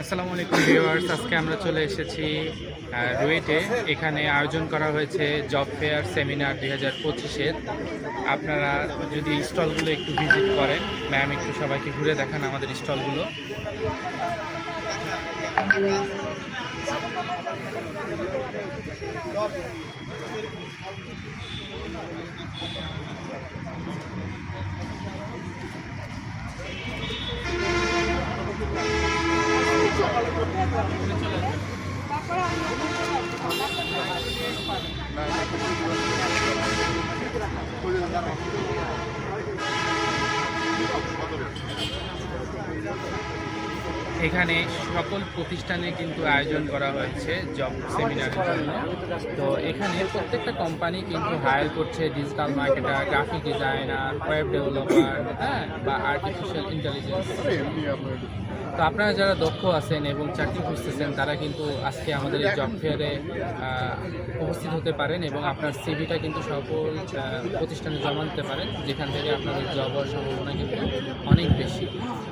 আসসালামু আলাইকুম ভিউয়ার্স, আজকে আমরা চলে এসেছি রুয়েটে। এখানে আয়োজন করা হয়েছে জব ফেয়ার সেমিনার দুই হাজার পঁচিশের আপনারা যদি স্টলগুলো একটু ভিজিট করেন, ম্যাম একটু সবাইকে ঘুরে দেখান আমাদের স্টলগুলো। তারপরে এখানে সকল প্রতিষ্ঠানে কিন্তু আয়োজন করা হয়েছে জব সেমিনারের জন্য। তো এখানে প্রত্যেকটা কোম্পানি কিন্তু হায়ার করছে digital marketer graphic designer web developer হ্যাঁ বা আর্টিফিশিয়াল ইন্টেলিজেন্স তো আপনারা যারা দক্ষ আছেন এবং চাকরি খুঁজতেছেন, তারা কিন্তু আজকে আমাদের এই জব ফেয়ারে উপস্থিত হতে পারেন এবং আপনার সিভিটা কিন্তু সকল প্রতিষ্ঠানে জমা দিতে পারেন, যেখান থেকে আপনাদের জব হওয়ার সম্ভাবনা কিন্তু অনেক বেশি।